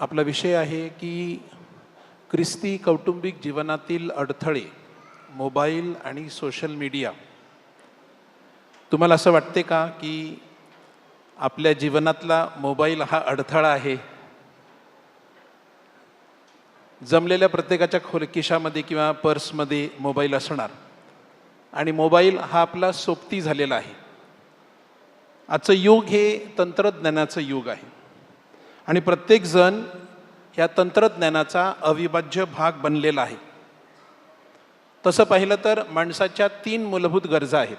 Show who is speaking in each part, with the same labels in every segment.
Speaker 1: आपला विषय आहे की ख्रिस्ती कौटुंबिक जीवनातील अडथळे मोबाईल आणि सोशल मीडिया. तुम्हाला असं वाटते का की आपल्या जीवनातला मोबाईल हा अडथळा आहे? जमलेल्या प्रत्येकाच्या खोल खिशामध्ये किंवा पर्समध्ये मोबाईल असणार. आणि मोबाईल हा आपला सोबती झालेला आहे. आजचं युग हे तंत्रज्ञानाचं युग आहे. आणि प्रत्येकजण या तंत्रज्ञानाचा अविभाज्य भाग बनलेला आहे. तसं पाहिलं तर माणसाच्या तीन मूलभूत गरजा आहेत.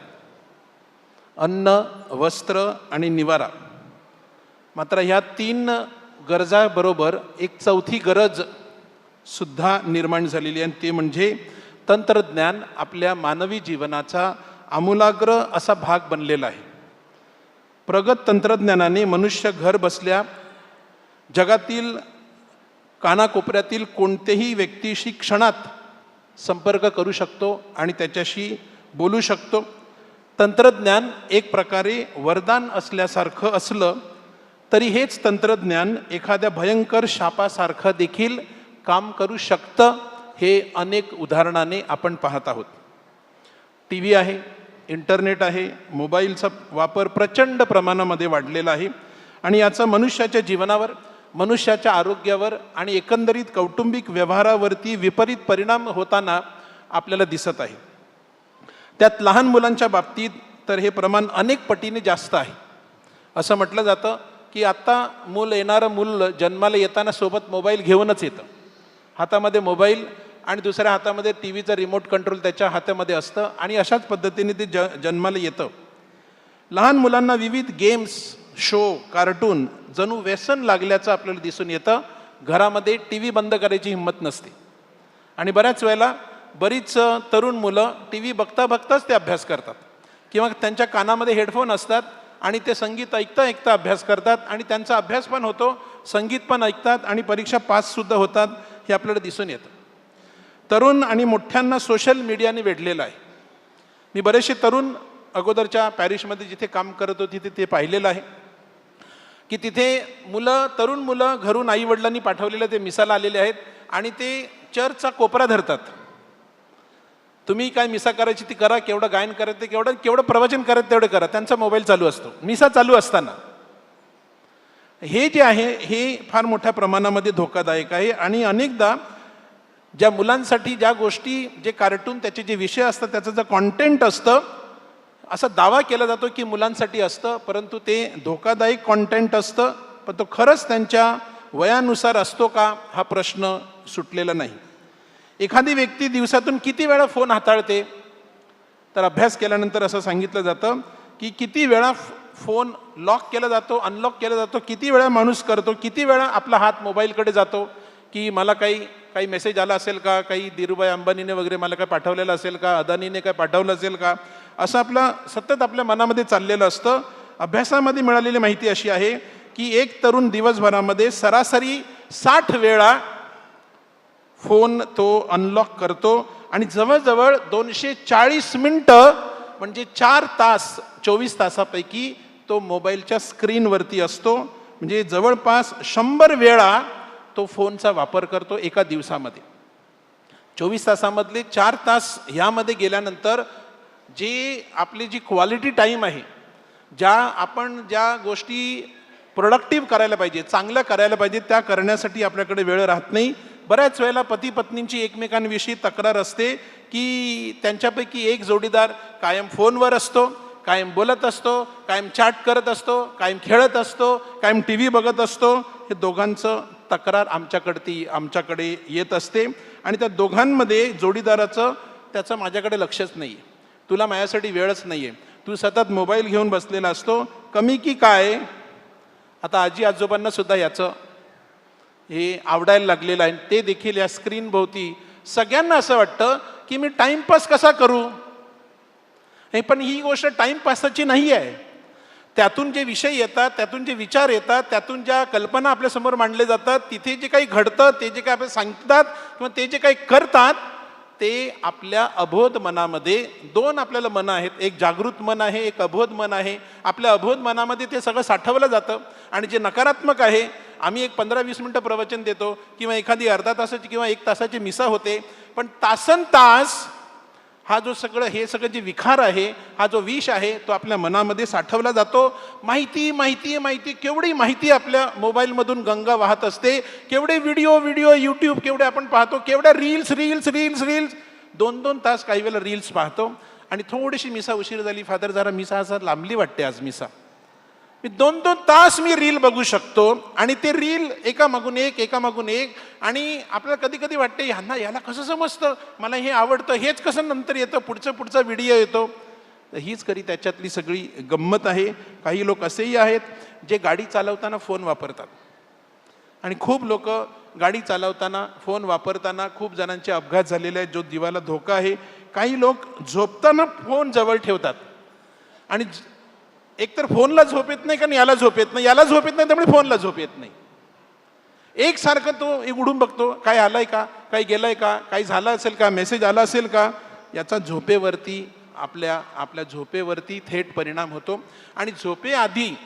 Speaker 1: अन्न वस्त्र आणि निवारा. मात्र ह्या तीन गरजाबरोबर एक चौथी गरज सुद्धा निर्माण झालेली आहे आणि ते म्हणजे तंत्रज्ञान आपल्या मानवी जीवनाचा आमूलाग्र असा भाग बनलेला आहे. प्रगत तंत्रज्ञानाने मनुष्य घर बसल्या जगातील कानाकोपऱ्यातील कोणतेही व्यक्तीशी क्षणात संपर्क करू शकतो आणि त्याच्याशी बोलू शकतो. तंत्रज्ञान एक प्रकारे वरदान असल्यासारखं असलं तरी हेच तंत्रज्ञान एखाद्या भयंकर शापासारखं देखील काम करू शकतं हे अनेक उदाहरणाने आपण पाहत आहोत. टी व्ही आहे इंटरनेट आहे मोबाईलचा वापर प्रचंड प्रमाणामध्ये वाढलेला आहे आणि याचा मनुष्याच्या जीवनावर मनुष्याच्या आरोग्यावर आणि एकंदरीत कौटुंबिक व्यवहारावरती विपरीत परिणाम होताना आपल्याला दिसत आहे. त्यात लहान मुलांच्या बाबतीत तर हे प्रमाण अनेक पटीने जास्त आहे. असं म्हटलं जातं की आत्ता मूल येणारं मूल जन्माला येताना सोबत मोबाईल घेऊनच येतं. हातामध्ये मोबाईल आणि दुसऱ्या हातामध्ये टी व्हीचं रिमोट कंट्रोल त्याच्या हातामध्ये असतं आणि अशाच पद्धतीने ते ज जन्माला येतं. लहान मुलांना विविध गेम्स शो कार्टून जणू व्यसन लागल्याचं आपल्याला दिसून येतं. घरामध्ये टी व्ही बंद करायची हिंमत नसते. आणि बऱ्याच वेळेला बरीच तरुण मुलं टी व्ही बघता बघताच ते अभ्यास करतात. किंवा त्यांच्या कानामध्ये हेडफोन असतात आणि ते संगीत ऐकता ऐकता अभ्यास करतात आणि त्यांचा अभ्यास पण होतो संगीत पण ऐकतात आणि परीक्षा पाससुद्धा होतात हे आपल्याला दिसून येतं. तरुण आणि मोठ्यांना सोशल मीडियाने वेढलेलं आहे. मी बरेचसे तरुण अगोदरच्या पॅरिसमध्ये जिथे काम करत होती तिथे ते पाहिलेलं आहे. की तिथे मुलं तरुण मुलं घरून आईवडिलांनी पाठवलेलं ते मिसाला आलेले आहेत आणि ते चर्चचा कोपरा धरतात. तुम्ही काय मिसा करायची ती करा केवढं गायन करत ते केवढं केवढं प्रवचन करत तेवढं करा. त्यांचा मोबाईल चालू असतो. मिसा चालू असताना. हे जे आहे हे फार मोठ्या प्रमाणामध्ये धोकादायक आहे आणि अनेकदा ज्या मुलांसाठी ज्या गोष्टी जे कार्टून त्याचे जे विषय असतात त्याचं जे कॉन्टेंट असतं असा दावा केला जातो की मुलांसाठी असतं परंतु ते धोकादायक कॉन्टेंट असतं पण तो खरंच त्यांच्या वयानुसार असतो का हा प्रश्न सुटलेला नाही. एखादी व्यक्ती दिवसातून किती वेळा फोन हाताळते? तर अभ्यास केल्यानंतर असं सांगितलं जातं की किती वेळा फोन लॉक केला जातो अनलॉक केला जातो किती वेळा माणूस करतो किती वेळा आपला हात मोबाईलकडे जातो की मला काही काही मेसेज आला असेल का काही धीरूभाई अंबानीने वगैरे मला काय पाठवलेलं असेल का अदानीने काय पाठवलं असेल का असं आपलं सतत आपल्या मनामध्ये चाललेलं असतं. अभ्यासामध्ये मिळालेली माहिती अशी आहे की एक तरुण दिवसभरामध्ये सरासरी साठ वेळा फोन तो अनलॉक करतो आणि जवळजवळ दोनशे चाळीस मिनटं म्हणजे चार तास चोवीस तासापैकी तो मोबाईलच्या स्क्रीनवरती असतो. म्हणजे जवळपास शंभर वेळा तो फोनचा वापर करतो एका दिवसामध्ये. चोवीस तासामधले चार तास ह्यामध्ये गेल्यानंतर जे आपली जी क्वालिटी टाईम आहे ज्या आपण ज्या गोष्टी प्रोडक्टिव्ह करायला पाहिजे चांगल्या करायला पाहिजे त्या करण्यासाठी आपल्याकडे वेळ राहत नाही. बऱ्याच वेळेला पती पत्नींची एकमेकांविषयी तक्रार असते की त्यांच्यापैकी एक जोडीदार कायम फोनवर असतो कायम बोलत असतो कायम चॅट करत असतो कायम खेळत असतो कायम टी व्ही बघत असतो. हे दोघांचं तक्रार आमच्याकडती आमच्याकडे येत असते. आणि त्या दोघांमध्ये जोडीदाराचं त्याचं माझ्याकडे लक्षच नाही आहे तुला माझ्यासाठी वेळच नाही आहे तू सतत मोबाईल घेऊन बसलेला असतो. कमी की काय? आता आजी आजोबांना सुद्धा याचं हे आवडायला लागलेलं आहे. ते देखील या स्क्रीनभोवती सगळ्यांना असं वाटतं की मी टाईमपास कसा करू? हे पण ही गोष्ट टाईमपासाची नाही आहे. त्यातून जे विषय येतात त्यातून जे विचार येतात त्यातून ज्या कल्पना आपल्यासमोर मांडले जातात तिथे जे काही घडतं ते जे काही आपल्याला सांगतात किंवा ते जे काही करतात ते आपल्या अबोध मनामध्ये दोन आपल्याला मन आहेत एक जागृत मन आहे एक अबोध मन आहे. आपल्या अबोध मनामध्ये ते सगळं साठवलं जातं आणि जे नकारात्मक आहे आम्ही एक पंधरा वीस मिनटं प्रवचन देतो किंवा एखादी अर्धा तासाची किंवा एक तासाची मिसा होते पण तासन तास हा जो सगळं हे सगळं जे विखार आहे हा जो विष आहे तो आपल्या मनामध्ये साठवला जातो. माहिती माहिती माहिती केवढी माहिती आपल्या मोबाईलमधून गंगा वाहत असते. केवढे व्हिडिओ व्हिडिओ यूट्यूब केवढे आपण पाहतो केवढ्या रील्स रील्स रील्स रील्स दोन दोन तास काही वेळेला रील्स पाहतो. आणि थोडीशी मिसा उशीर झाली फादर जरा मिसा असा लांबली वाटते आज मिसा. मी दोन दोन तास मी रील बघू शकतो आणि ते रील एका मागून एक एका मागून एक. आणि आपल्याला कधी कधी वाटते ह्यांना याला कसं समजतं? मला हे आवडतं. हेच कसं नंतर येतं? पुढचं पुढचा व्हिडिओ येतो. तर हीच खरी त्याच्यातली सगळी गंमत आहे. काही लोक असेही आहेत जे गाडी चालवताना फोन वापरतात. आणि खूप लोक गाडी चालवताना फोन वापरताना खूप जणांचे अपघात झालेले आहेत जो जीवाला धोका आहे. काही लोक झोपताना फोन जवळ ठेवतात. आणि एकतर फोनला झोप येत नाही कारण याला झोप येत नाही. याला झोप येत नाही त्यामुळे फोनला झोप येत नाही. एकसारखं तो एक उडून बघतो काय आलाय का? काही गेलाय का? काही झालं असेल का? मेसेज आला असेल का? याचा झोपेवरती आपल्या आपल्या झोपेवरती थेट परिणाम होतो. आणि झोपेआधी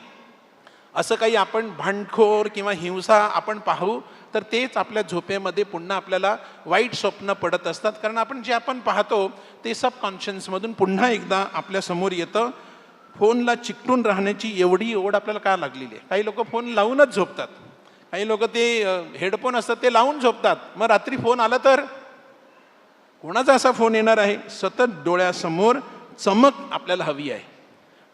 Speaker 1: असं काही आपण भांडखोर किंवा हिंसा आपण पाहू तर तेच आपल्या झोपेमध्ये पुन्हा आपल्याला वाईट स्वप्न पडत असतात. कारण आपण जे आपण पाहतो ते सबकॉन्शियन्समधून पुन्हा एकदा आपल्यासमोर येतं. फोनला चिकटून राहण्याची एवढी ओढ आपल्याला का लागलेली आहे? काही लोक फोन लावूनच झोपतात. काही लोक ते हेडफोन असतात ते लावून झोपतात. मग रात्री फोन आला तर? कोणाचा असा फोन येणार आहे? सतत डोळ्यासमोर चमक आपल्याला हवी आहे.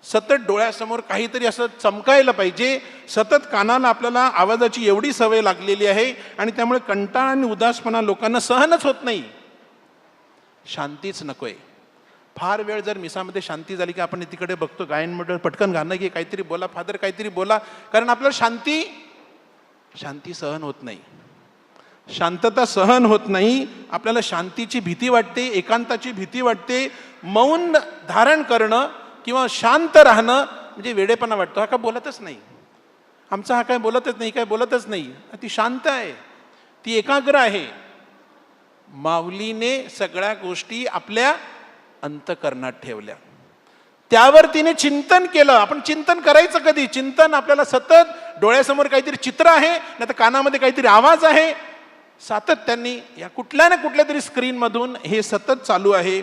Speaker 1: सतत डोळ्यासमोर काहीतरी असं चमकायला पाहिजे. सतत कानाला आपल्याला आवाजाची एवढी सवय लागलेली आहे आणि त्यामुळे कंटाळा आणि उदासपणा लोकांना सहनच होत नाही. शांतीच नकोय. फार वेळ जर मिसामध्ये शांती झाली की आपण तिकडे बघतो गायन मंडळ पटकन गाणं की काहीतरी बोला फादर काहीतरी बोला. कारण आपल्याला शांती शांती सहन होत नाही. शांतता सहन होत नाही. आपल्याला शांतीची भीती वाटते एकांताची भीती वाटते. मौन धारण करणं किंवा शांत राहणं म्हणजे वेडेपणा वाटतो. हा काय बोलतच नाही. आमचा हा काय बोलतच नाही काय बोलतच नाही. ती शांत आहे. ती एकाग्र आहे. माऊलीने सगळ्या गोष्टी आपल्या अंतकरणात ठेवल्या. त्यावर तिने चिंतन केलं. आपण चिंतन करायचं कधी? चिंतन आपल्याला सतत डोळ्यासमोर काहीतरी चित्र आहे नाही तर कानामध्ये काहीतरी आवाज आहे. सातत्यांनी या कुठल्या ना कुठल्या तरी स्क्रीनमधून हे सतत चालू आहे.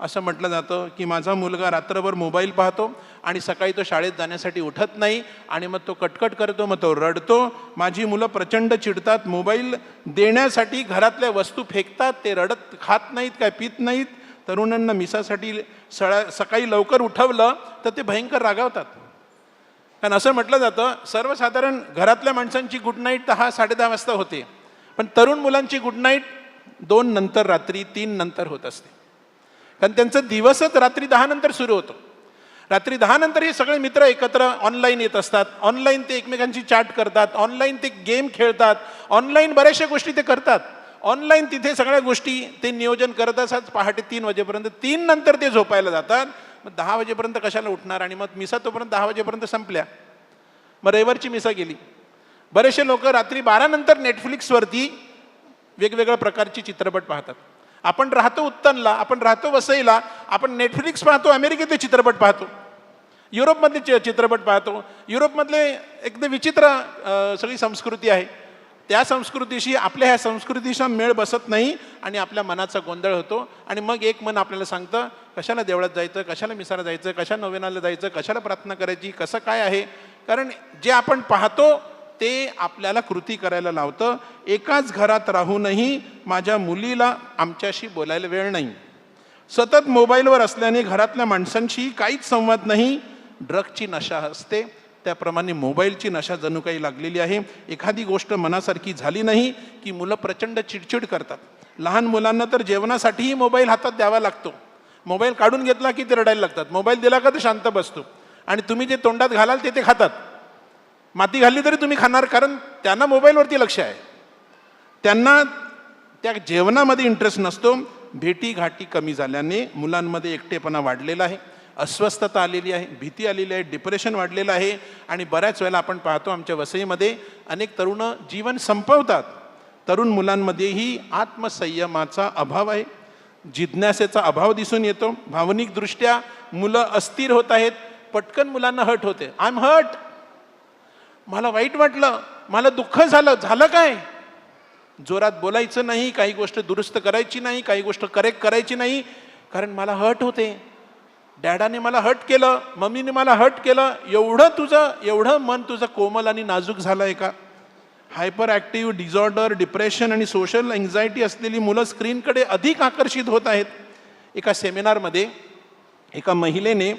Speaker 1: असं म्हटलं जातं की माझा मुलगा रात्रभर मोबाईल पाहतो आणि सकाळी तो शाळेत जाण्यासाठी उठत नाही आणि मग तो कटकट करतो मग तो रडतो. माझी मुलं प्रचंड चिडतात. मोबाईल देण्यासाठी घरातल्या वस्तू फेकतात. ते रडत खात नाहीत काय पित नाहीत. तरुणांना मिसासाठी सळा सकाळी लवकर उठवलं तर ते भयंकर रागावतात. कारण असं म्हटलं जातं सर्वसाधारण घरातल्या माणसांची गुड नाईट दहा साडेदहा वाजता होते. पण तरुण मुलांची गुड नाईट दोन नंतर रात्री तीन नंतर होत असते. कारण त्यांचं दिवसच रात्री दहा नंतर सुरू होतो. रात्री दहा नंतर हे सगळे मित्र एकत्र ऑनलाईन येत असतात. ऑनलाईन ते एकमेकांची चॅट करतात. ऑनलाईन ते गेम खेळतात. ऑनलाईन बऱ्याचशा गोष्टी ते करतात. ऑनलाईन तिथे सगळ्या गोष्टी ते नियोजन करत असतात. पहाटे तीन वाजेपर्यंत. तीन नंतर ते झोपायला जातात. मग दहा वाजेपर्यंत कशाला उठणार आणि मग मिसा तोपर्यंत दहा वाजेपर्यंत संपल्या. मग रविवारची मिसा गेली. बरेचसे लोक रात्री बारानंतर नेटफ्लिक्सवरती वेगवेगळ्या प्रकारची चित्रपट पाहतात. आपण राहतो उत्तनला आपण राहतो वसईला आपण नेटफ्लिक्स पाहतो अमेरिकेतले चित्रपट पाहतो. युरोपमधले चित्रपट पाहतो. युरोपमधले एकदम विचित्र सगळी संस्कृती आहे. त्या संस्कृतीशी आपल्या ह्या संस्कृतीचा मेळ बसत नाही आणि आपल्या मनाचा गोंधळ होतो. आणि मग एक मन आपल्याला सांगतं कशाला देवळात जायचं कशाला मिसाला जायचं कशा नवेनाला जायचं कशाला प्रार्थना करायची कसं काय आहे? कारण जे आपण पाहतो ते आपल्याला कृती करायला लावतं. एकाच घरात राहूनही माझ्या मुलीला आमच्याशी बोलायला वेळ नाही. सतत मोबाईलवर असल्याने घरातल्या माणसांशी काहीच संवाद नाही. ड्रगची नशा असते. त्याप्रमाणे मोबाईलची नशा जणू काही लागलेली आहे. एखादी गोष्ट मनासारखी झाली नाही की मुलं प्रचंड चिडचिड करतात. लहान मुलांना तर जेवणासाठीही मोबाईल हातात द्यावा लागतो. मोबाईल काढून घेतला की ते रडायला लागतात. मोबाईल दिला का तर शांत बसतो. आणि तुम्ही जे तोंडात घालाल ते ते खातात. माती घालली तरी तुम्ही खाणार कारण त्यांना मोबाईलवरती लक्ष आहे. त्यांना त्या जेवणामध्ये इंटरेस्ट नसतो. भेटी घाटी कमी झाल्याने मुलांमध्ये एकटेपणा वाढलेला आहे. अस्वस्थता आलेली आहे भीती आलेली आहे डिप्रेशन वाढलेलं आहे आणि बऱ्याच वेळेला आपण पाहतो आमच्या वसईमध्ये अनेक तरुण जीवन संपवतात. तरुण मुलांमध्येही आत्मसंयमाचा अभाव आहे. जिज्ञासेचा अभाव दिसून येतो. भावनिकदृष्ट्या मुलं अस्थिर होत आहेत. पटकन मुलांना हट होते. आय एम हट मला वाईट वाटलं. मला दुःख झालं. झालं काय? जोरात बोलायचं नाही. काही गोष्ट दुरुस्त करायची नाही. काही गोष्ट करेक्ट करायची नाही. कारण मला हट होते. डॅडाने मला हट केलं मम्मीने मला हट केलं एवढं तुझं एवढं मन तुझं कोमल आणि नाजूक झालं आहे का? हायपर ॲक्टिव्ह डिझॉर्डर डिप्रेशन आणि सोशल एन्झायटी असलेली मुलं स्क्रीनकडे अधिक आकर्षित होत आहेत. एका सेमिनारमध्ये एका महिलेने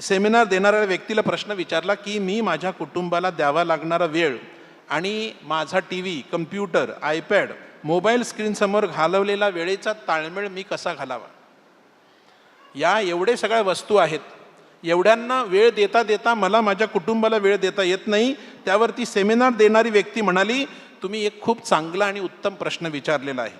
Speaker 1: सेमिनार देणाऱ्या व्यक्तीला प्रश्न विचारला की मी माझ्या कुटुंबाला द्यावा लागणारा वेळ आणि माझा T V computer iPad mobile स्क्रीनसमोर घालवलेला वेळेचा ताळमेळ मी कसा घालावा? या एवढे सगळ्या वस्तू आहेत. एवढ्यांना वेळ देता देता मला माझ्या कुटुंबाला वेळ देता येत नाही. त्यावरती सेमिनार देणारी व्यक्ती म्हणाली तुम्ही एक खूप चांगला आणि उत्तम प्रश्न विचारलेला आहे.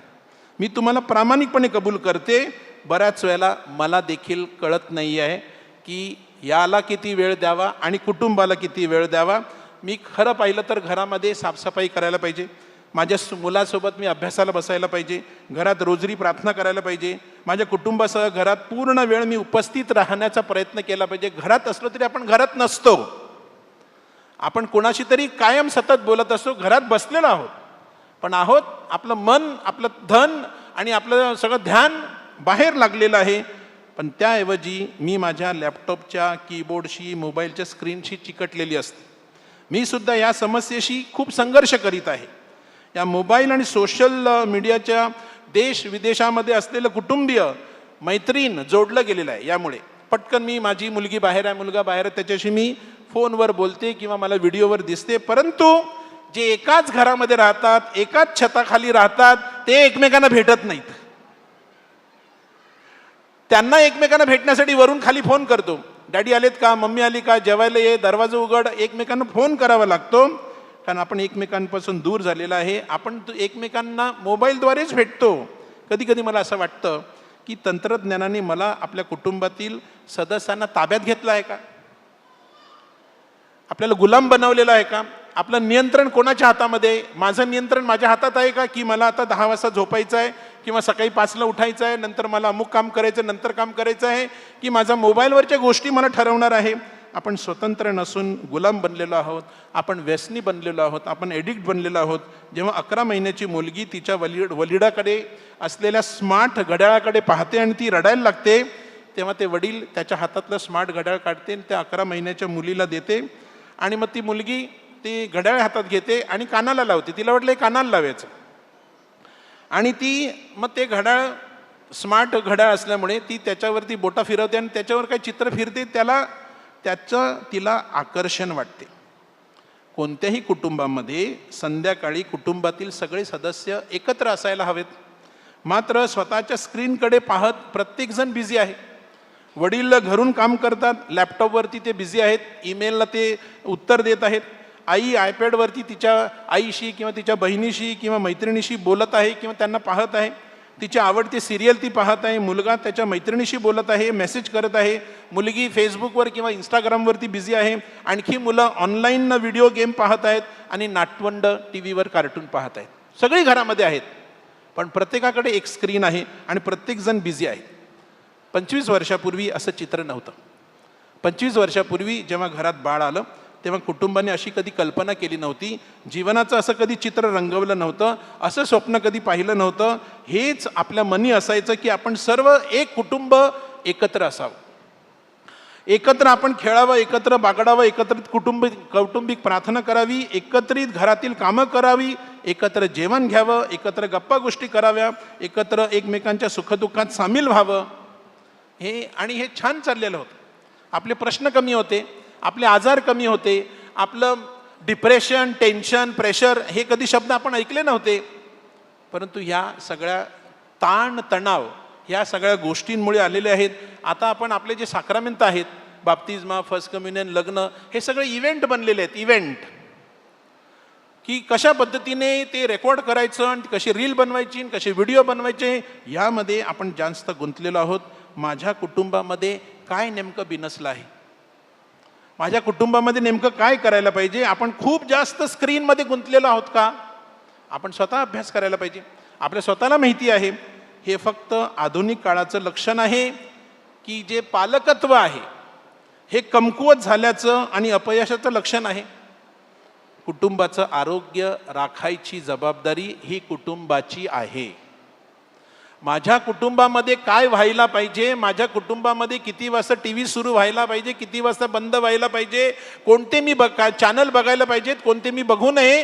Speaker 1: मी तुम्हाला प्रामाणिकपणे कबूल करते. बऱ्याच वेळेला मला देखील कळत नाही आहे की याला किती वेळ द्यावा आणि कुटुंबाला किती वेळ द्यावा. मी खरं पाहिलं तर घरामध्ये साफसफाई करायला पाहिजे. माझ्या मुलासोबत मी अभ्यासाला बसायला पाहिजे घरात रोजरी प्रार्थना करायला पाहिजे माझ्या कुटुंबासह घरात पूर्ण वेळ मी उपस्थित राहण्याचा प्रयत्न केला पाहिजे. घरात असलो तरी आपण घरात नसतो. आपण कोणाशी तरी कायम सतत बोलत असतो घरात बसलेलो आहोत. पण आहोत आपलं मन आपलं धन आणि आपलं सगळं ध्यान बाहेर लागलेलं आहे. पण त्याऐवजी मी माझ्या लॅपटॉपच्या कीबोर्डशी मोबाईलच्या स्क्रीनशी चिकटलेली असते. मी सुद्धा या समस्येशी खूप संघर्ष करीत आहे. या मोबाईल आणि सोशल मीडियाच्या देश विदेशामध्ये असलेलं कुटुंबीय मैत्रीण जोडलं गेलेलं आहे यामुळे. पटकन मी माझी मुलगी बाहेर आहे मुलगा बाहेर आहे त्याच्याशी मी फोनवर बोलते किंवा मला व्हिडिओवर दिसते. परंतु जे एकाच घरामध्ये राहतात एकाच छताखाली राहतात ते एकमेकांना भेटत नाहीत. त्यांना एकमेकांना भेटण्यासाठी वरून खाली फोन करतो. डॅडी आलेत का? मम्मी आली का? जेवायला ये? दरवाजा उघड. एकमेकांना फोन करावा लागतो. कारण आपण एकमेकांपासून दूर झालेला आहे. आपण तो एकमेकांना मोबाईलद्वारेच भेटतो. कधी कधी मला असं वाटतं की तंत्रज्ञानाने मला आपल्या कुटुंबातील सदस्यांना ताब्यात घेतलं आहे का? आपल्याला गुलाम बनवलेलं आहे का? आपलं नियंत्रण कोणाच्या हातामध्ये? माझं नियंत्रण माझ्या हातात आहे का? की मला आता दहा वाजता झोपायचं आहे? किंवा सकाळी पाचला उठायचं आहे? नंतर मला अमुक काम करायचं नंतर काम करायचं आहे? की माझा मोबाईलवरच्या गोष्टी मला ठरवणार आहे? आपण स्वतंत्र नसून गुलाम बनलेलो आहोत आपण व्यसनी बनलेलो आहोत आपण एडिक्ट बनलेलो आहोत. जेव्हा अकरा महिन्याची मुलगी तिच्या वलिड वलिडाकडे असलेल्या स्मार्ट घड्याळाकडे पाहते आणि ती रडायला लागते तेव्हा ते वडील त्याच्या हातातलं स्मार्ट घड्याळ काढते आणि त्या अकरा महिन्याच्या मुलीला देते. आणि मग ती मुलगी ती घड्याळ हातात घेते आणि कानाला लावते. तिला वाटलं कानाला लावायचं. आणि ती मग ते घड्याळ स्मार्ट घड्याळ असल्यामुळे ती त्याच्यावरती बोटा फिरवते आणि त्याच्यावर काही चित्र फिरते त्याला त्याचं तिला आकर्षण वाटते. कोणत्याही कुटुंबामध्ये संध्याकाळी कुटुंबातील सगळे सदस्य एकत्र असायला हवेत. मात्र स्वतःच्या स्क्रीनकडे पाहत प्रत्येकजण बिझी आहे. वडील घरून काम करतात लॅपटॉपवरती ते बिझी आहेत ईमेलला ते उत्तर देत आहेत. आई आयपॅडवरती तिच्या आईशी किंवा तिच्या बहिणीशी किंवा मैत्रिणीशी बोलत आहे किंवा त्यांना पाहत आहे. तिची आवडती सिरियल ती पाहत आहे. मुलगा त्याच्या मैत्रिणीशी बोलत आहे मेसेज करत आहे. मुलगी फेसबुकवर किंवा इंस्टाग्रामवरती बिझी आहे. आणखी मुलं ऑनलाईन व्हिडिओ गेम पाहत आहेत आणि नाटवंड टी व्हीवर कार्टून पाहत आहेत. सगळी घरामध्ये आहेत. पण प्रत्येकाकडे एक स्क्रीन आहे आणि प्रत्येकजण बिझी आहे पंचवीस वर्षापूर्वी असं चित्र नव्हतं. पंचवीस वर्षापूर्वी जेव्हा घरात बाळ आलं तेव्हा कुटुंबाने अशी कधी कल्पना केली नव्हती. जीवनाचं असं कधी चित्र रंगवलं नव्हतं. असं स्वप्न कधी पाहिलं नव्हतं. हेच आपल्या मनी असायचं की आपण सर्व एक कुटुंब एकत्र असावं. एकत्र आपण खेळावं एकत्र बागडावं एकत्रित कुटुंब कौटुंबिक प्रार्थना करावी एकत्रित घरातील कामं करावी एकत्र जेवण घ्यावं एकत्र गप्पा गोष्टी कराव्या एकत्र एकमेकांच्या सुखदुःखात सामील व्हावं. हे आणि हे छान चाललेलं होतं. आपले प्रश्न कमी होते. आपले आजार कमी होते आपलं डिप्रेशन टेन्शन प्रेशर हे कधी शब्द आपण ऐकले नव्हते. परंतु ह्या सगळ्या ताण तणाव ह्या सगळ्या गोष्टींमुळे आलेले आहेत. आता आपण आपले जे साक्रामेंत आहेत बाप्तिजमा फर्स्ट कम्युनियन लग्न हे सगळे इव्हेंट बनलेले आहेत इव्हेंट की कशा पद्धतीने ते रेकॉर्ड करायचं आणि कशी रील बनवायची आणि कसे व्हिडिओ बनवायचे यामध्ये आपण जास्त गुंतलेलो आहोत. माझ्या कुटुंबामध्ये काय नेमकं बिनसलं आहे? माझ्या कुटुंबामध्ये नेमकं काय करायला पाहिजे? आपण खूप जास्त स्क्रीनमध्ये गुंतलेलो आहोत का? आपण स्वतः अभ्यास करायला पाहिजे. आपल्या स्वतःला माहिती आहे. हे फक्त आधुनिक काळाचं लक्षण आहे की जे पालकत्व आहे हे कमकुवत झाल्याचं आणि अपयशाचं लक्षण आहे. कुटुंबाचं आरोग्य राखायची जबाबदारी ही कुटुंबाची आहे. माझ्या कुटुंबामध्ये काय व्हायला पाहिजे? माझ्या कुटुंबामध्ये किती वाजता टी व्ही सुरू व्हायला पाहिजे? किती वाजता बंद व्हायला पाहिजे? कोणते मी बघ चॅनल बघायला पाहिजेत? कोणते मी बघू नये?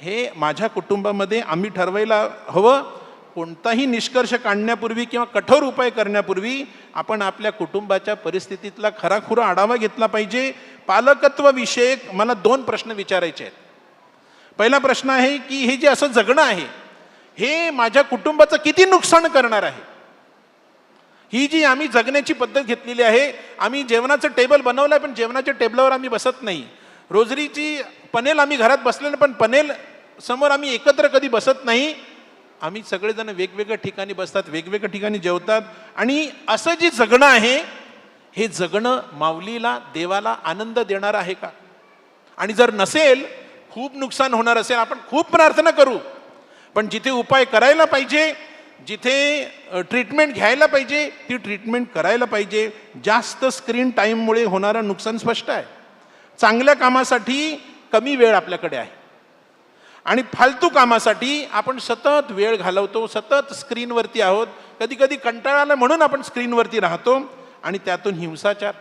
Speaker 1: हे माझ्या कुटुंबामध्ये आम्ही ठरवायला हवं. कोणताही निष्कर्ष काढण्यापूर्वी किंवा कठोर उपाय करण्यापूर्वी आपण आपल्या कुटुंबाच्या परिस्थितीतला खराखुरा आढावा घेतला पाहिजे. पालकत्व विषयक मला दोन प्रश्न विचारायचे आहेत. पहिला प्रश्न आहे की हे जे असं जगणं आहे हे माझ्या कुटुंबाचं किती नुकसान करणार आहे? ही जी आम्ही जगण्याची पद्धत घेतलेली आहे आम्ही जेवणाचं टेबल बनवलं आहे पण जेवणाच्या टेबलावर आम्ही बसत नाही. रोजरीची पनेल आम्ही घरात बसलेलं पण पनेल समोर आम्ही एकत्र कधी बसत नाही. आम्ही सगळेजण वेगवेगळ्या ठिकाणी बसतात वेगवेगळ्या ठिकाणी जेवतात. आणि असं जे जगणं आहे हे जगणं माऊलीला देवाला आनंद देणार आहे का? आणि जर नसेल खूप नुकसान होणार असेल. आपण खूप प्रार्थना करू. पण जिथे उपाय करायला पाहिजे जिथे ट्रीटमेंट घ्यायला पाहिजे ती ट्रीटमेंट करायला पाहिजे. जास्त स्क्रीन टाईममुळे होणारं नुकसान स्पष्ट आहे. चांगल्या कामासाठी कमी वेळ आपल्याकडे आहे. आणि फालतू कामासाठी आपण सतत वेळ घालवतो सतत स्क्रीनवरती आहोत. कधी कधी कंटाळाला म्हणून आपण स्क्रीनवरती राहतो आणि त्यातून हिंसाचार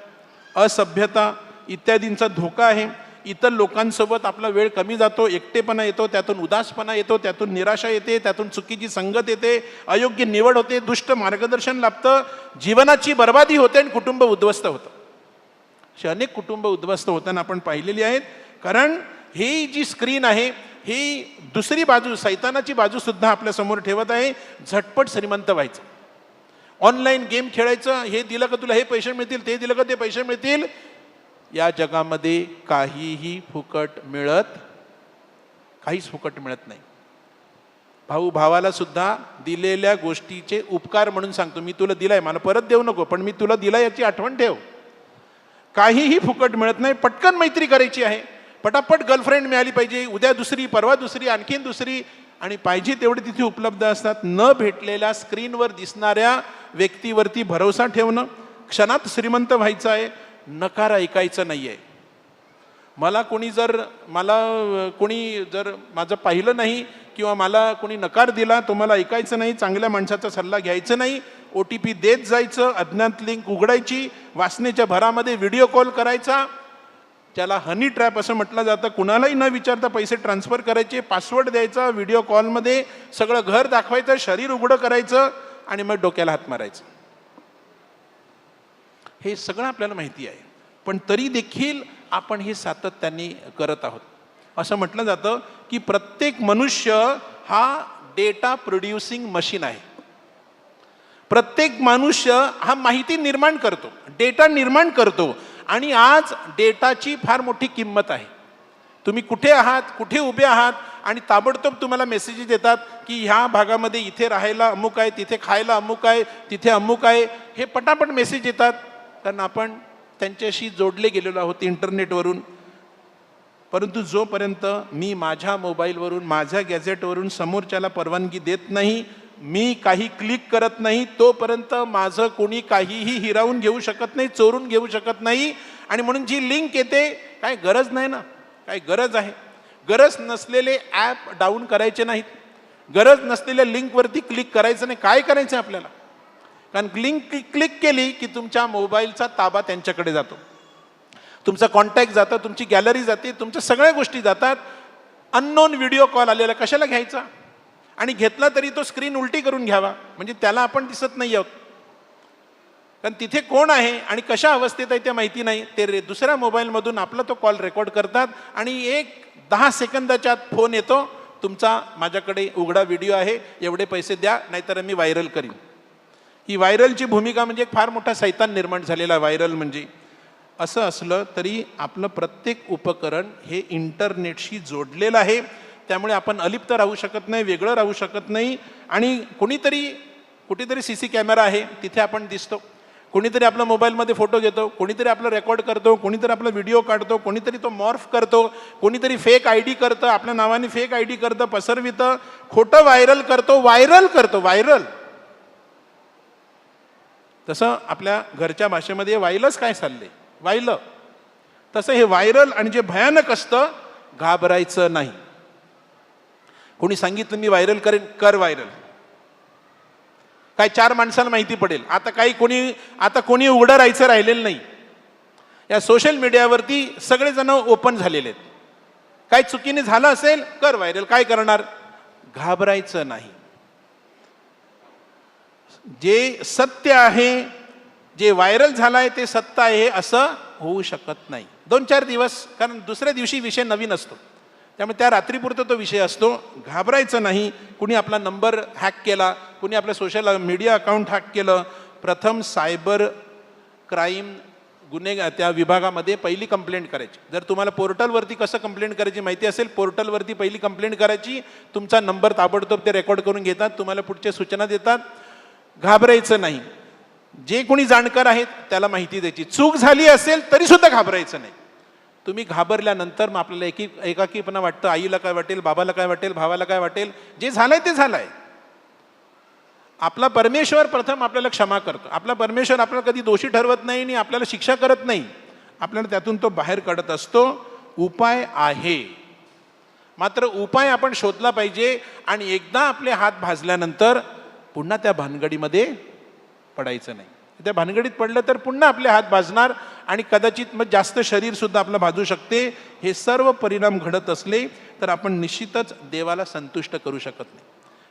Speaker 1: असभ्यता इत्यादींचा धोका आहे. इतर लोकांसोबत आपला वेळ कमी जातो एकटेपणा येतो त्यातून उदासपणा येतो त्यातून निराशा येते त्यातून चुकीची संगत येते अयोग्य निवड होते दुष्ट मार्गदर्शन लाभतं जीवनाची बर्बादी होते आणि कुटुंब उद्ध्वस्त होतं. अशी अनेक कुटुंब उद्ध्वस्त होताना आपण पाहिलेली आहेत. कारण ही जी स्क्रीन आहे ही दुसरी बाजू सैतानाची बाजूसुद्धा आपल्यासमोर ठेवत आहे. झटपट श्रीमंत व्हायचं. ऑनलाईन गेम खेळायचं हे दिलं का तुला हे पैसे मिळतील ते दिलं का ते पैसे मिळतील? या जगामध्ये काहीही फुकट मिळत काहीच फुकट मिळत नाही. भाऊ भावाला सुद्धा दिलेल्या गोष्टीचे उपकार म्हणून सांगतो. मी तुला दिलाय मला परत देऊ नको पण मी तुला दिला याची आठवण ठेव. काहीही फुकट मिळत नाही पटकन मैत्री करायची आहे. पटापट गर्लफ्रेंड मिळाली पाहिजे उद्या दुसरी परवा दुसरी आणखीन दुसरी आणि पाहिजे तेवढे तिथे उपलब्ध असतात. न भेटलेल्या स्क्रीनवर दिसणाऱ्या व्यक्तीवरती भरोसा ठेवणं क्षणात श्रीमंत व्हायचं आहे. नकार ऐकायचं नाही आहे मला कोणी जर मला कोणी जर माझं पाहिलं नाही किंवा मला कोणी नकार दिला तो मला ऐकायचं नाही चांगल्या माणसाचा सल्ला घ्यायचा नाही ओ टी पी देत जायचं अज्ञात लिंक उघडायची वासनेच्या भरामध्ये व्हिडिओ कॉल करायचा त्याला हनी ट्रॅप असं म्हटलं जातं कुणालाही न विचारता पैसे ट्रान्सफर करायचे पासवर्ड द्यायचा व्हिडिओ कॉलमध्ये सगळं घर दाखवायचं शरीर उघडं करायचं आणि मग डोक्याला हात मारायचं. हे सगळं आपल्याला माहिती आहे. पण तरी देखील आपण हे सातत्याने करत आहोत. असं म्हटलं जातं की प्रत्येक मनुष्य हा डेटा प्रोड्युसिंग मशीन आहे. प्रत्येक मनुष्य हा माहिती निर्माण करतो डेटा निर्माण करतो आणि आज डेटाची फार मोठी किंमत आहे. तुम्ही कुठे आहात कुठे उभे आहात आणि ताबडतोब तुम्हाला मेसेजेस येतात की ह्या भागामध्ये इथे राहायला अमुक आहे तिथे खायला अमुक आहे तिथे अमुक आहे हे पटापट मेसेज येतात. कारण आपण त्यांच्याशी जोडले गेलेलो आहोत इंटरनेटवरून. परंतु जोपर्यंत मी माझ्या मोबाईलवरून माझ्या गॅझेटवरून समोरच्याला परवानगी देत नाही मी काही क्लिक करत नाही तोपर्यंत माझं कोणी काहीही हिरावून घेऊ शकत नाही चोरून घेऊ शकत नाही. आणि म्हणून जी लिंक येते काय गरज नाही ना. काय गरज आहे. गरज नसलेले ॲप डाऊन करायचे नाहीत. गरज नसलेल्या लिंकवरती क्लिक करायचं नाही. काय करायचं आहे आपल्याला? कारण लिंक क्लिक केली की तुमच्या मोबाईलचा ताबा त्यांच्याकडे जातो. तुमचा कॉन्टॅक्ट जातं तुमची गॅलरी जाते तुमच्या सगळ्या गोष्टी जातात. अननोन व्हिडिओ कॉल आलेला कशाला घ्यायचा? आणि घेतला तरी तो स्क्रीन उलटी करून घ्यावा. म्हणजे त्याला आपण दिसत नाही आहोत. कारण तिथे कोण आहे आणि कशा अवस्थेत आहे ते माहिती नाही. ते रे दुसऱ्या मोबाईलमधून आपला तो कॉल रेकॉर्ड करतात आणि एक दहा सेकंदाच्या आत फोन येतो. तुमचा माझ्याकडे उघडा व्हिडिओ आहे. एवढे पैसे द्या नाहीतर मी व्हायरल करीन. ही व्हायरलची भूमिका म्हणजे एक फार मोठा सैतान निर्माण झालेला व्हायरल म्हणजे. असं असलं तरी आपलं प्रत्येक उपकरण हे इंटरनेटशी जोडलेलं आहे. त्यामुळे आपण अलिप्त राहू शकत नाही वेगळं राहू शकत नाही. आणि कोणीतरी कुठेतरी सी सी कॅमेरा आहे तिथे आपण दिसतो. कोणीतरी आपला मोबाईलमध्ये फोटो घेतो कोणीतरी आपलं रेकॉर्ड करतो कोणीतरी आपला व्हिडिओ काढतो कोणीतरी तो मॉर्फ करतो कोणीतरी फेक आय डी करतं आपल्या नावाने फेक आय डी करतं पसरवितं खोटं व्हायरल करतो व्हायरल करतो व्हायरल. तसं आपल्या घरच्या भाषेमध्ये वाईलच काय चाललंय? वाहिलं तसं हे व्हायरल आणि जे भयानक असतं घाबरायचं नाही. कोणी सांगितलं मी व्हायरल करेन कर व्हायरल. काय चार माणसाला माहिती पडेल. आता काही कोणी आता कोणी उघडं राहायचं राहिलेलं नाही. या सोशल मीडियावरती सगळेजण ओपन झालेले आहेत. काय चुकीने झालं असेल कर व्हायरल. काय करणार? घाबरायचं नाही. जे सत्य आहे जे व्हायरल झालं आहे ते सत्य आहे असं होऊ शकत नाही. दोन चार दिवस कारण दुसऱ्या दिवशी विषय नवीन असतो. त्यामुळे त्या रात्रीपुरतं तो विषय असतो. घाबरायचं नाही. कुणी आपला नंबर हॅक केला कुणी आपलं सोशल मीडिया अकाउंट हॅक केलं प्रथम सायबर क्राईम गुन्हे त्या विभागामध्ये पहिली कंप्लेंट करायची. जर तुम्हाला पोर्टलवरती कसं कंप्लेंट करायची माहिती असेल पोर्टलवरती पहिली कंप्लेंट करायची. तुमचा नंबर ताबडतोब ते रेकॉर्ड करून घेतात तुम्हाला पुढच्या सूचना देतात. घाबरायचं नाही. जे कोणी जाणकार आहेत त्याला माहिती द्यायची. चूक झाली असेल तरी सुद्धा घाबरायचं नाही. तुम्ही घाबरल्यानंतर मग आपल्याला एकी एकाकीपणा वाटतं. आईला काय वाटेल बाबाला काय वाटेल भावाला काय वाटेल जे झालंय ते झालंय. आपला परमेश्वर प्रथम आपल्याला क्षमा करतो. आपला परमेश्वर आपल्याला कधी दोषी ठरवत नाही आणि आपल्याला शिक्षा करत नाही. आपल्याला त्यातून तो बाहेर काढत असतो. उपाय आहे. मात्र उपाय आपण शोधला पाहिजे आणि एकदा आपले हात भाजल्यानंतर पुन्हा त्या भानगडीमध्ये पडायचं नाही. त्या भानगडीत पडलं तर पुन्हा आपले हात भाजणार आणि कदाचित मग जास्त शरीरसुद्धा आपलं भाजू शकते. हे सर्व परिणाम घडत असले तर आपण निश्चितच देवाला संतुष्ट करू शकत नाही.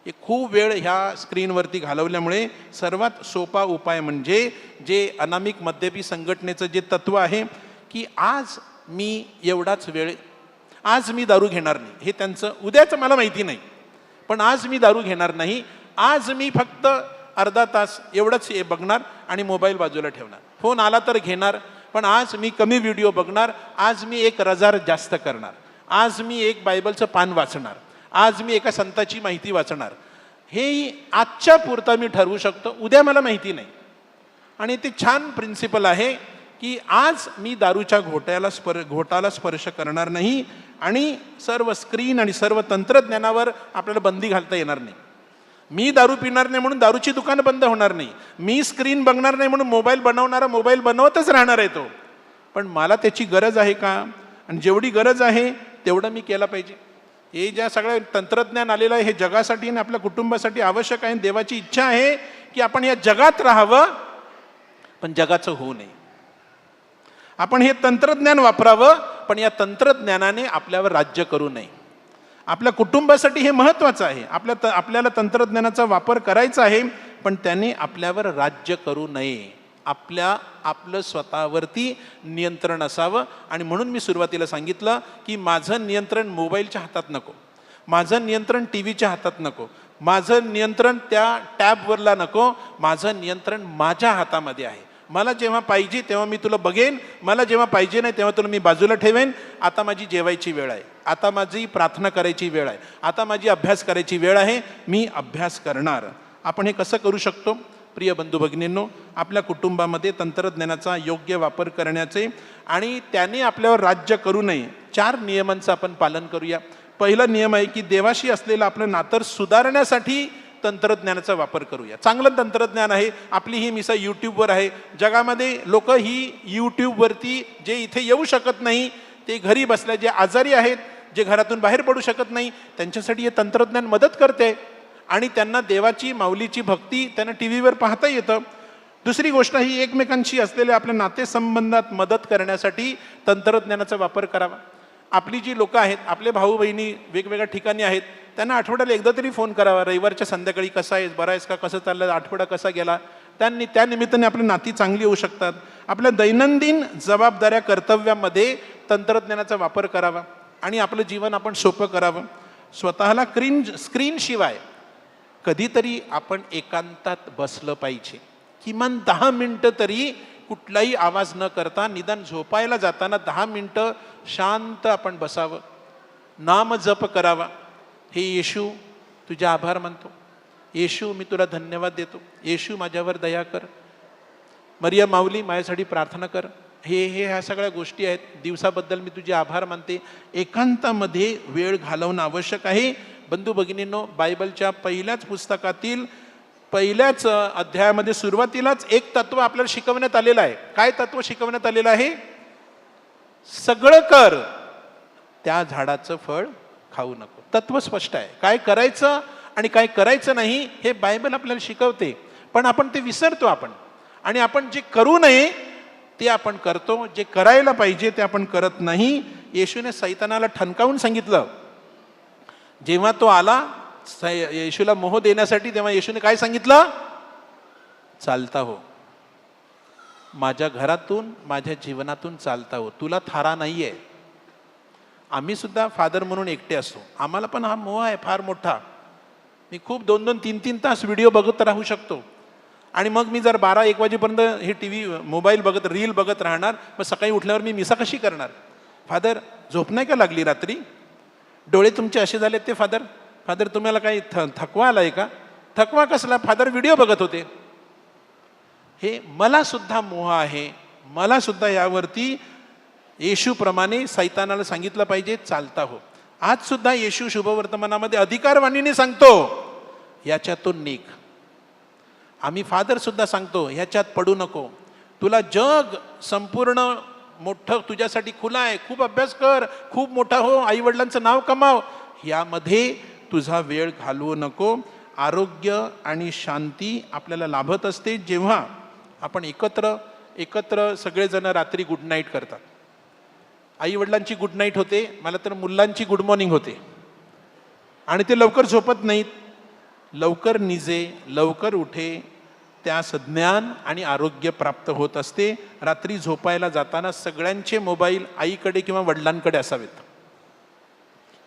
Speaker 1: हे खूप वेळ ह्या स्क्रीनवरती घालवल्यामुळे सर्वात सोपा उपाय म्हणजे जे अनामिक मद्यपी संघटनेचं जे तत्व आहे की आज मी एवढाच वेळ आज मी दारू घेणार नाही. हे त्यांचं उद्याचं मला माहिती नाही. पण आज मी दारू घेणार नाही आज मी फक्त अर्धा तास एवढंच हे बघणार आणि मोबाईल बाजूला ठेवणार. फोन आला तर घेणार पण आज मी कमी व्हिडिओ बघणार आज मी एक रजार जास्त करणार आज मी एक बायबलचं पान वाचणार आज मी एका संताची माहिती वाचणार. हेही आजच्या पुरता मी ठरवू शकतो उद्या मला माहिती नाही. आणि ते छान प्रिन्सिपल आहे की आज मी दारूच्या घोट्याला स्पर घोटाला स्पर्श करणार नाही आणि सर्व स्क्रीन आणि सर्व तंत्रज्ञानावर आपल्याला बंदी घालता येणार नाही. मी दारू पिणार नाही म्हणून दारूची दुकानं बंद होणार नाही. मी स्क्रीन बघणार नाही म्हणून मोबाईल बनवणारा मोबाईल बनवतच राहणार आहे तो. पण मला त्याची गरज आहे का? आणि जेवढी गरज आहे तेवढं मी केलं पाहिजे. हे ज्या सगळ्या तंत्रज्ञान आलेलं आहे हे जगासाठी आणि आपल्या कुटुंबासाठी आवश्यक आहे देवाची इच्छा आहे की आपण या जगात राहावं पण जगाचं होऊ नये. आपण हे तंत्रज्ञान वापरावं पण या तंत्रज्ञानाने आपल्यावर राज्य करू नये. आपल्या कुटुंबासाठी हे महत्त्वाचं आहे. आपल्या त आपल्याला तंत्रज्ञानाचा वापर करायचा आहे पण त्याने आपल्यावर राज्य करू नये. आपल्या आपलं स्वतःवरती नियंत्रण असावं. आणि म्हणून मी सुरुवातीला सांगितलं की माझं नियंत्रण मोबाईलच्या हातात नको. माझं नियंत्रण टी व्हीच्या हातात नको. माझं नियंत्रण त्या टॅबवरला नको. माझं नियंत्रण माझ्या हातामध्ये आहे. मला जेव्हा पाहिजे तेव्हा मी तुला बघेन मला जेव्हा पाहिजे नाही तेव्हा तुला मी बाजूला ठेवेन. आता माझी जेवायची वेळ आहे. आता माझी प्रार्थना करायची वेळ आहे. आता माझी अभ्यास करायची वेळ आहे. मी अभ्यास करणार. आपण हे कसं करू शकतो? प्रिय बंधू भगिनींनो आपल्या कुटुंबामध्ये तंत्रज्ञानाचा योग्य वापर करण्याचे आणि त्याने आपल्यावर राज्य करू नये चार नियमांचं आपण पालन करूया. पहिला नियम आहे की देवाशी असलेलं आपलं नातर सुधारण्यासाठी तंत्रज्ञानाचा वापर करूया. चांगलं तंत्रज्ञान आहे आपली ही मिसा यूट्यूबवर आहे. जगामध्ये लोक ही यूट्यूबवरती जे इथे येऊ शकत नाही ते घरी बसल्या जे आजारी आहेत जे घरातून बाहेर पडू शकत नाही त्यांच्यासाठी हे तंत्रज्ञान मदत करते. आणि त्यांना देवाची माऊलीची भक्ती त्यांना टी व्हीवर पाहता येतं. दुसरी गोष्ट ही एकमेकांशी असलेल्या आपल्या नातेसंबंधात मदत करण्यासाठी तंत्रज्ञानाचा वापर करावा. आपली जी लोकं आहेत आपले भाऊ बहिणी वेगवेगळ्या ठिकाणी आहेत त्यांना आठवड्याला एकदा तरी फोन करावा रविवारच्या संध्याकाळी कसा आहेस बरा आहेस का कसं चाललं आठवडा कसा गेला? त्यांनी त्या निमित्ताने आपली नाती चांगली होऊ शकतात. आपल्या दैनंदिन जबाबदाऱ्या कर्तव्यामध्ये तंत्रज्ञानाचा वापर करावा आणि आपलं जीवन आपण सोपं करावं. स्वतःला क्रीन स्क्रीनशिवाय कधीतरी आपण एकांतात बसलं पाहिजे. किमान दहा मिनटं तरी कुठलाही आवाज न करता निदान झोपायला जाताना दहा मिनटं शांत आपण बसावं. नाम जप करावा. हे येशू तुझे आभार मानतो. येशू मी तुला धन्यवाद देतो. येशू माझ्यावर दया कर. मरिया माऊली माझ्यासाठी प्रार्थना कर. हे हे ह्या सगळ्या गोष्टी आहेत. दिवसाबद्दल मी तुझे आभार मानते. एकांतामध्ये वेळ घालवणं आवश्यक आहे. बंधू भगिनींनो बायबलच्या पहिल्याच पुस्तकातील पहिल्याच अध्यायामध्ये सुरुवातीलाच एक तत्व आपल्याला शिकवण्यात आलेलं आहे. काय तत्व शिकवण्यात आलेलं आहे? सगळं कर. त्या झाडाचं फळ खाऊ नको. तत्व स्पष्ट आहे. काय करायचं आणि काय करायचं नाही हे बायबल आपल्याला शिकवते. पण आपण ते विसरतो आपण. आणि आपण जे करू नये ते आपण करतो. जे करायला पाहिजे ते आपण करत नाही. येशूने सैतानाला ठणकावून सांगितलं. जेव्हा तो आला येशूला मोह देण्यासाठी तेव्हा येशूने काय सांगितलं? चालता हो. माझ्या घरातून माझ्या जीवनातून चालता हो. तुला थारा नाही आहे आम्हीसुद्धा फादर म्हणून एकटे असतो. आम्हाला पण हा मोह आहे फार मोठा. मी खूप दोन दोन तीन तीन तास व्हिडिओ बघत राहू शकतो. आणि मग मी जर बारा एक वाजेपर्यंत हे टी व्ही मोबाईल बघत रील बघत राहणार मग सकाळी उठल्यावर मी मिसा कशी करणार? फादर झोप नाही का लागली रात्री? डोळे तुमचे असे झालेत ते फादर? फादर तुम्हाला काही थ थकवा आला आहे का? थकवा कसला? फादर व्हिडिओ बघत होते. हे मलासुद्धा मोह आहे. मलासुद्धा यावरती येशूप्रमाणे सैतानाला सांगितलं पाहिजे चालता हो. आज सुद्धा येशू शुभवर्तमानामध्ये अधिकारवाणीने सांगतो याच्यातून निघ. आम्ही फादर सुद्धा सांगतो ह्याच्यात पडू नको. तुला जग संपूर्ण मोठं तुझ्यासाठी खुलं आहे. खूप अभ्यास कर. खूप मोठा हो. आईवडिलांचं नाव कमाव. यामध्ये तुझा वेळ घालवू नको. आरोग्य आणि शांती आपल्याला लाभत असते जेव्हा आपण एकत्र एकत्र सगळेजण रात्री गुड नाईट करतात. आई वडिलांची गुड नाईट होते मला तर मुलांची गुड मॉर्निंग होते. आणि ते लवकर झोपत नाहीत. लवकर निजे लवकर उठे त्यास ज्ञान आणि आरोग्य प्राप्त होत असते. रात्री झोपायला जाताना सगळ्यांचे मोबाईल आईकडे किंवा वडिलांकडे असावेत.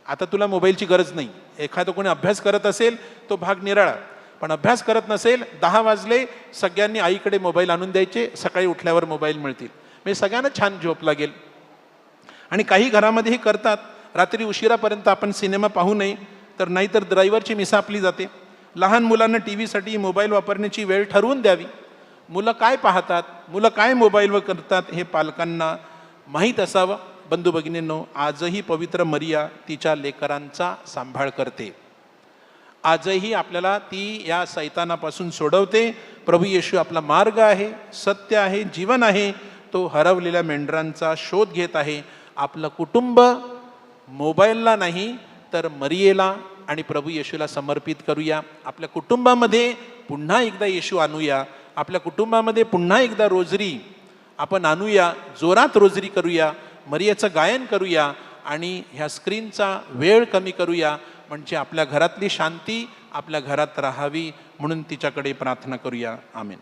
Speaker 1: आता तुला मोबाईलची गरज नाही. एखादं कोणी अभ्यास करत असेल तो भाग निराळा. पण अभ्यास करत नसेल दहा वाजले सगळ्यांनी आईकडे मोबाईल आणून द्यायचे सकाळी उठल्यावर मोबाईल मिळतील. म्हणजे सगळ्यांना छान झोप लागेल. आणि काही घरामध्येही करतात. रात्री उशिरापर्यंत आपण सिनेमा पाहू नये तर नाहीतर ड्रायव्हरची मिसा आपली जाते. लहान मुलांना टी व्हीसाठी मोबाईल वापरण्याची वेळ ठरवून द्यावी. मुलं काय पाहतात मुलं काय मोबाईलवर करतात हे पालकांना माहीत असावं. बंधू भगिनींनो आजही पवित्र मरिया तिच्या लेकरांचा सांभाळ करते. आजही आपल्याला ती या सैतानापासून सोडवते. प्रभू येशू आपला मार्ग आहे सत्य आहे जीवन आहे. तो हरवलेल्या मेंढरांचा शोध घेत आहे. आपलं कुटुंब मोबाईलला नाही तर मरियेला आणि प्रभू येशूला समर्पित करूया. आपल्या कुटुंबामध्ये पुन्हा एकदा येशू आणूया. आपल्या कुटुंबामध्ये पुन्हा एकदा रोजरी आपण आणूया जोरात रोजरी करूया मरियाचं गायन करूया आणि ह्या स्क्रीनचा वेळ कमी करूया म्हणजे आपल्या घरातली शांती आपल्या घरात राहावी म्हणून तिच्याकडे प्रार्थना करूया. आमेन.